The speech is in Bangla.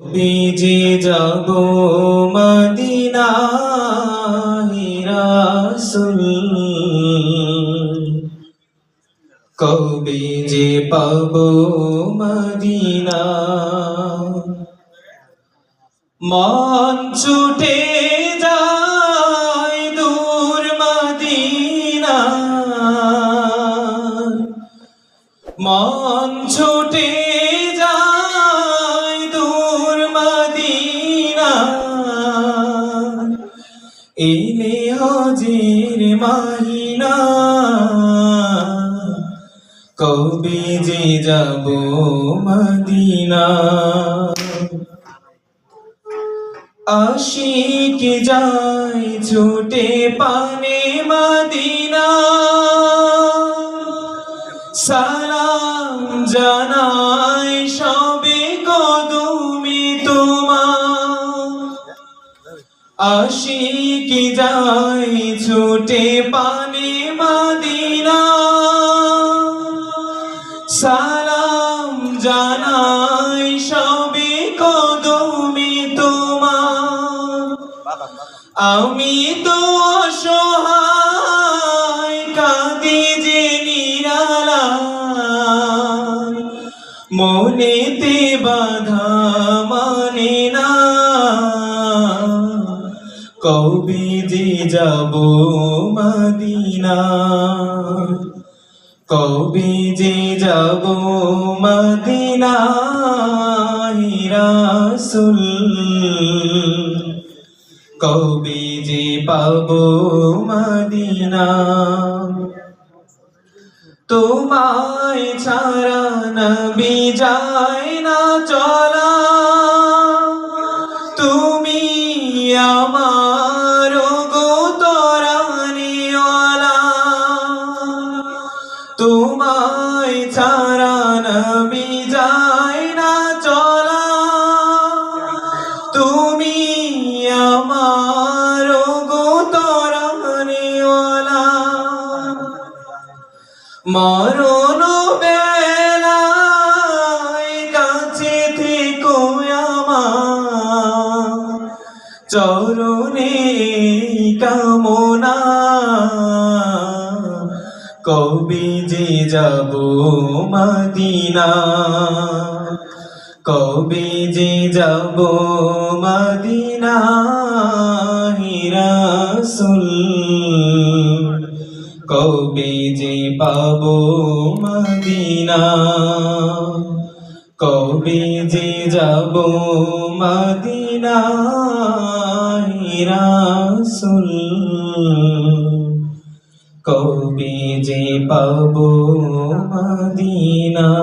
বিজে যাব মদিনা হিরাসুল কবে যে পাব মদিনা। মন ছুটে যায় দূর মদিনা। মন ছুটে মাহিনা কবে যে যাব মদিনা? আশিক যায় ছুটে পানে মদিনা। সালাম জানাই সবে আশিক যায় ছুটে পানে মদিনা। সালাম জানাই সবে কদমি তোমার। আমি তো অসহায়, কাঁদি যে কবে যে যাব মদিনা। কবে যে যাব মদিনা রাসুল কবে যে পাব মদিনা। তোমায় ছাড়া নবী যায় না চলা মরণ বেলায় কাছে থেকো আমার। চরণে কামনা, কবে যে যাব মদিনা? কবে যে যাব মদিনা হিরাসুল কবে যে পাব মদিনা। কবি যে যাব মদিনা রাসুল? কবি যে পাব মদিনা?